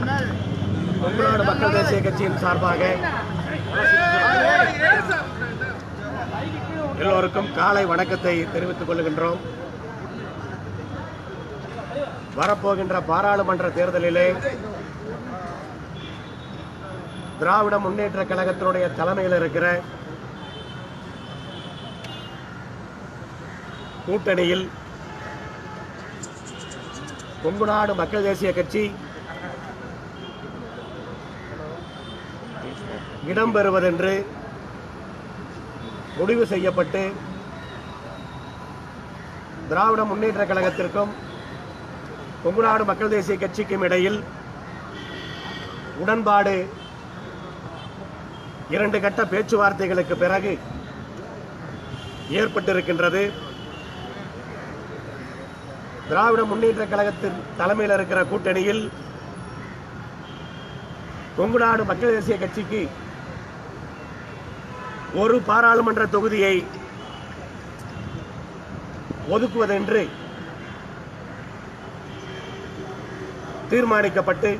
தமிழ்நாடு மக்கள் தேசிய கட்சியின் சார்பாக எல்லோருக்கும் காலை வணக்கத்தை தெரிவித்துக் கொள்கின்றோம். வரப்போகின்ற பாராளுமன்ற தேர்தலிலே திராவிட முன்னேற்ற கழகத்தினுடைய தலைமையில் இருக்கிற கூட்டணியில் கொங்குநாடு மக்கள் தேசிய கட்சி இடம்பெறுவதென்று முடிவு செய்யப்பட்டு திராவிட முன்னேற்ற கழகத்திற்கும் கொங்குநாடு மக்கள் தேசிய கட்சிக்கும் இடையில் உடன்பாடு இரண்டு கட்ட பேச்சுவார்த்தைகளுக்கு பிறகு ஏற்பட்டிருக்கின்றது. திராவிட முன்னேற்ற கழகத்தின் தலைமையில் இருக்கிற கூட்டணியில் கொங்குநாடு மக்கள் தேசிய கட்சிக்கு ஒரு பாராளுமன்ற தொகுதியை ஒதுக்குவதென்று தீர்மானிக்கப்பட்டு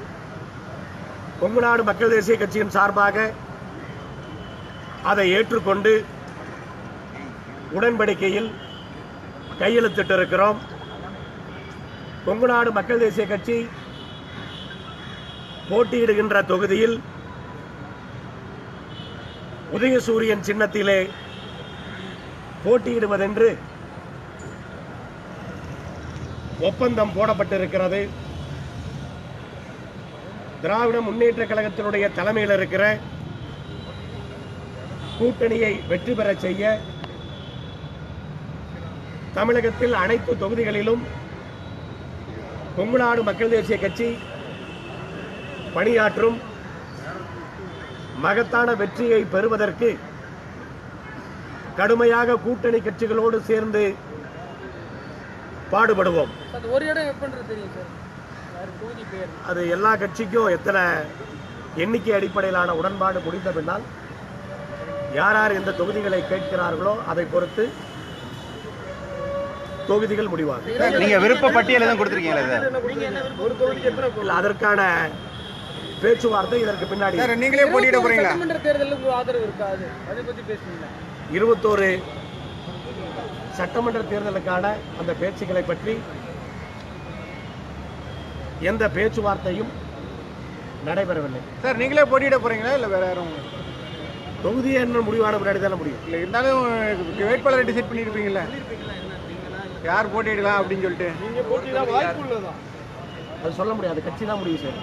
கொங்குநாடு மக்கள் தேசிய கட்சியின் சார்பாக அதை ஏற்றுக்கொண்டு உடன்படிக்கையில் கையெழுத்திட்டிருக்கிறோம். கொங்குநாடு மக்கள் தேசிய கட்சி போட்டியிடுகின்ற தொகுதியில் உதயசூரியன் சின்னத்திலே போட்டியிடுவதென்று ஒப்பந்தம் போடப்பட்டிருக்கிறது. திராவிட முன்னேற்ற கழகத்தினுடைய தலைமையில் இருக்கிற கூட்டணியை வெற்றி பெற செய்ய தமிழகத்தில் அனைத்து தொகுதிகளிலும் கொங்குநாடு மக்கள் தேசிய கட்சி பணியாற்றும் மகத்தான வெற்றியை பெறுவதற்கு கடுமையாக கூட்டணி கட்சிகளோடு சேர்ந்து பாடுபடுவோம். அது ஒரு இடம் எப்பன்றது தெரியும் சார்? யார் தொகுதி பேர் அது எல்லா கட்சிக்கும் எத்தனை எண்ணிக்கை அடிப்படையிலான உடன்பாடு முடிந்த பின்னால் யார் யார் எந்த தொகுதிகளை கேட்கிறார்களோ அதை பொறுத்து தொகுதிகள் முடிவாகும். நீங்க விருப்ப பட்டியல் எதுவும் கொடுத்துருக்கீங்களா சார்? நீங்க என்ன ஒரு தொகுதிக்கு எத்தனை இல்ல, அதற்கான பேச்சுவார்த்தை இதற்கு பின்னாடி சார் நீங்களே போட்டியிட போறீங்களா? சட்டமன்ற தேர்தலில் உங்களுக்கு ஆதரவு இருக்காது. அதை பத்தி பேசுனீங்களா இருபத்தோரு சட்டமன்ற தேர்தலுக்கான அந்த பேச்சுக்களை பற்றி எந்த பேச்சுவார்த்தையும் நடைபெறவில்லை. சார் நீங்களே போட்டியிட போறீங்களா? இல்ல வேற யாரும்? தொகுதி என்ன முடிவான முன்னாடி தானே முடியும். இல்ல இருந்தாலும் வேட்பாளரை டிசைட் பண்ணிருப்பீங்கல்ல? யார் போட்டியிடலாம் அப்படின்னு சொல்லிட்டு? அது சொல்ல முடியாது. கட்சி தான் முடிவு செய்யும்.